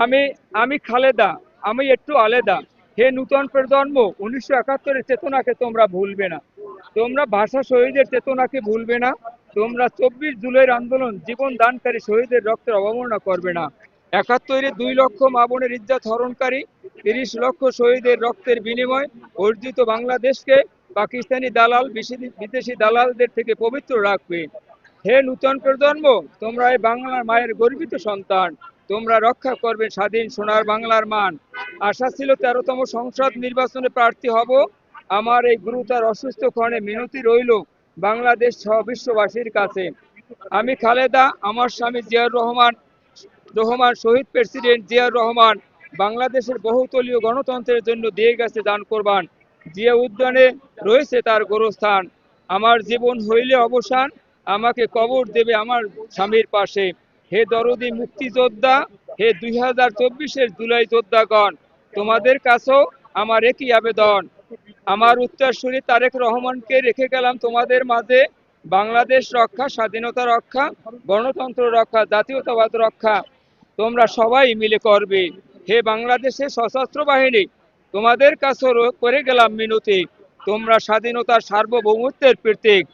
আমি আমি খালেদা, আমি একটু আলাদা। হে নূতন প্রজন্ম, উনিশশো একাত্তরের চেতনাকে তোমরা ভুলবে না। তোমরা ভাষা শহীদের চেতনাকে ভুলবে না। তোমরা চব্বিশ জুলাইয়ের আন্দোলন জীবন দানকারী শহীদের রক্তের অবমাননা করবে না। একাত্তরে দুই লক্ষ মা বোনের ইজ্জত হরণকারী, তিরিশ লক্ষ শহীদের রক্তের বিনিময় অর্জিত বাংলাদেশকে পাকিস্তানি দালাল বিদেশি দালালদের থেকে পবিত্র রাখবে। হে নূতন প্রজন্ম, তোমরা এই বাংলার মায়ের গর্বিত সন্তান। তোমরা রক্ষা করবে স্বাধীন সোনার বাংলার মান। আশা ছিল তেরোতম সংসদ নির্বাচনে প্রার্থী হব। আমার এই গুরুতর অসুস্থ ক্ষণে মিনতি রইল বাংলাদেশ সহ বিশ্ববাসীর কাছে। আমি খালেদা, আমার স্বামী জিয়াউর রহমান রহমান, শহীদ প্রেসিডেন্ট জিয়াউর রহমান, বাংলাদেশের বহুতলীয় গণতন্ত্রের জন্য দিয়ে গেছে দান করবান। জিয়া উদ্যানে রয়েছে তার গোরস্থান। আমার জীবন হইলে অবসান আমাকে কবর দেবে আমার স্বামীর পাশে। হে দরদি মুক্তিযোদ্ধা, হে দুই হাজার চব্বিশের জুলাই যোদ্ধাগণ, তোমাদের কাছেও আমার একই আবেদন। আমার উত্তরসূরি তারেক রহমানকে রেখে গেলাম তোমাদের মাঝে। বাংলাদেশ রক্ষা, স্বাধীনতা রক্ষা, গণতন্ত্র রক্ষা, জাতীয়তাবাদ রক্ষা। তোমরা সবাই মিলে করবে। হে বাংলাদেশের সশস্ত্র বাহিনী, তোমাদের কাছে করে গেলাম মিনতি। তোমরা স্বাধীনতার সার্বভৌমত্বের প্রতীক।